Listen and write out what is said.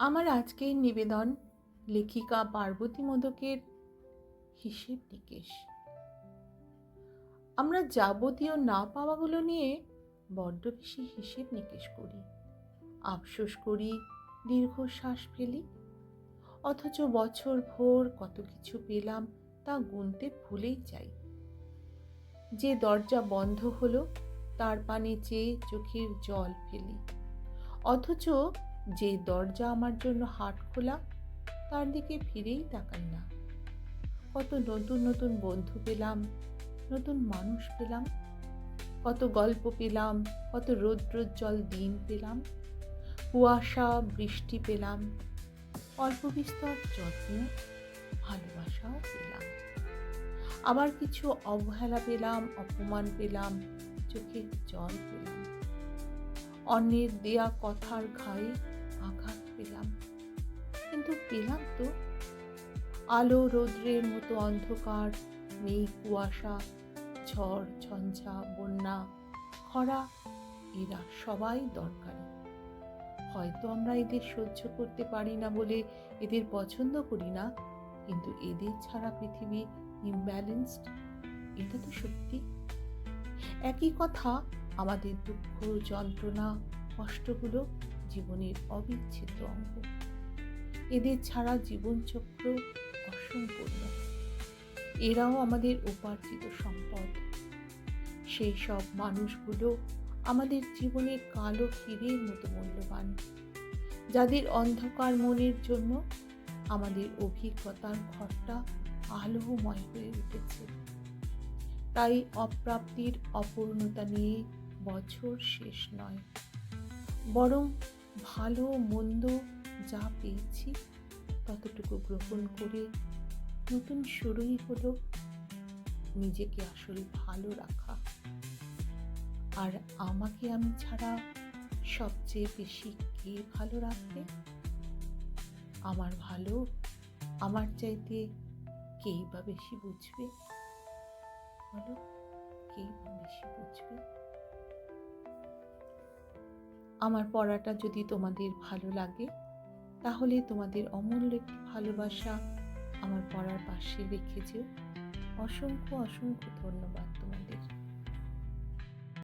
আমার আজকের নিবেদন লেখিকা পার্বতী মোদকের হিসেব নিকেশ। আমরা যাবতীয় না পাওয়াগুলো নিয়ে বড্ড বেশি হিসেব নিকেশ করি। আফসোস করি দীর্ঘশ্বাস ফেলি, অথচ বছর ভোর কত কিছু পেলাম তা গুনতে ভুলেই যাই। যে দরজা বন্ধ হলো, তার পানে চেয়ে চোখের জল ফেলি, অথচ যে দরজা আমার জন্য হাট খোলা, তার দিকে ফিরেই তাকাই না। কত নতুন নতুন বন্ধু পেলাম, নতুন মানুষ পেলাম, কত গল্প পেলাম, কত রৌদ্রোজ্জ্বল দিন পেলাম, কুয়াশা, বৃষ্টি পেলাম, অল্প বিস্তর যত্ন, ভালোবাসাও পেলাম। আবার কিছু অবহেলা পেলাম, অপমান পেলাম চোখের জল পেলাম। অন্যের দেয়া কথার ঘায়ে আঘাত পেলাম। কিন্তু পেলাম তো। আলো রৌদ্রের মতো অন্ধকার নেই কুয়াশা, ঝড়, ঝঞ্ঝা, বন্যা, খরা, এরা সবাই দরকারি। হয়তো আমরা এদের সহ্য করতে পারি না বলে এদের পছন্দ করি না, কিন্তু এদের ছাড়া পৃথিবী ইমব্যালেন্সড, এটা তো সত্যি। একই কথা, আমাদের দুঃখ, যন্ত্রণা, কষ্টগুলো জীবনের অবিচ্ছেদ্য অঙ্গ। এদের ছাড়া জীবনচক্র অসম্পূর্ণ। এরাও আমাদের উপার্জিত সম্পদ। সেই সব মানুষগুলো আমাদের জীবনে কালো হীরের মতো মূল্যবান, যাদের অন্ধকার মনের জন্য আমাদের অভিজ্ঞতার ঘরটা আলোময় হয়ে উঠেছে। তাই অপ্রাপ্তির অপূর্ণতা নিয়ে বছর শেষ নয়, বরং ভালো, মন্দ যা পেয়েছি, ততটুকু গ্রহণ করে নতুন শুরুই হলো নিজেকে আসলে ভালো রাখা। আর আমাকে আমি ছাড়া সবচেয়ে বেশি কে ভালো রাখবে? আমার ভালো, আমার চাইতে কেই বা বেশি বুঝবে? বলো কেই বা বেশি বুঝবে? আমার পড়াটা যদি তোমাদের ভালো লাগে, তাহলে তোমাদের অমূল্য একটি ভালোবাসা আমার পড়ার পাশে রেখে যেও। অসংখ্য অসংখ্য ধন্যবাদ তোমাদের।